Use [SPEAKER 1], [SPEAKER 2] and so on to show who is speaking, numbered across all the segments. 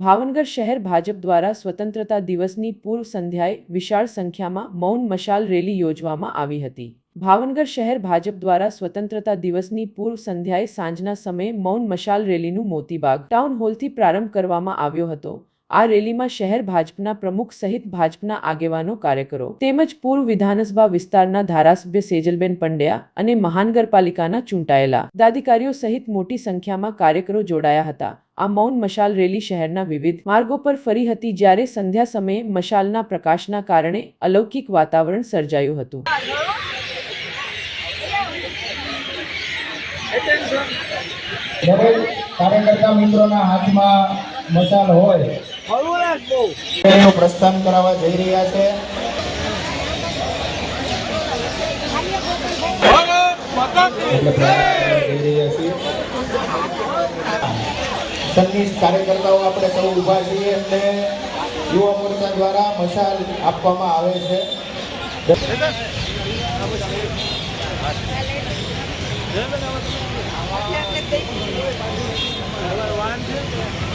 [SPEAKER 1] ભાવનગર શહેર ભાજપ દ્વારા સ્વતંત્રતા દિવસની પૂર્વ સંધ્યાએ વિશાળ સંખ્યામાં મૌન મશાલ રેલી યોજવામાં આવી હતી. ભાવનગર શહેર ભાજપ દ્વારા સ્વતંત્રતા દિવસની પૂર્વ સંધ્યાએ સાંજના સમયે મૌન મશાલ રેલીનું મોતીબાગ ટાઉન હોલથી પ્રારંભ કરવામાં આવ્યો હતો. આ રેલીમાં શહેર ભાજપના પ્રમુખ સહિત ભાજપના આગેવાનો, કાર્યકરો તેમજ પૂર્વ વિધાનસભા વિસ્તારના ધારાસભ્ય સેજલબેન પંડ્યા અને મહાનગરપાલિકાના ચૂંટાયેલા પદાધિકારીઓ સહિત મોટી સંખ્યામાં કાર્યકરો જોડાયા હતા. આ મૌન મશાલ રેલી શહેરના વિવિધ માર્ગો પર ફરી હતી જ્યારે સંધ્યા સમયે મશાલના પ્રકાશના કારણે અલૌકિક વાતાવરણ સર્જાયું હતું.
[SPEAKER 2] કાર્યકર્તા મિત્રોના હાથમાં મશાલ હોય ફળવું પ્રસ્થાન કરાવવા જઈ રહ્યા છે. સંગીત કાર્યકર્તાઓ આપણે સૌ ઊભા છીએ. એમને યુવા મોરચા દ્વારા મશાલ આપવામાં આવે છે. One, two.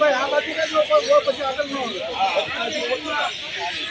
[SPEAKER 2] ભાઈ આ બાજુ કઈ લોકો પછી આગળ ન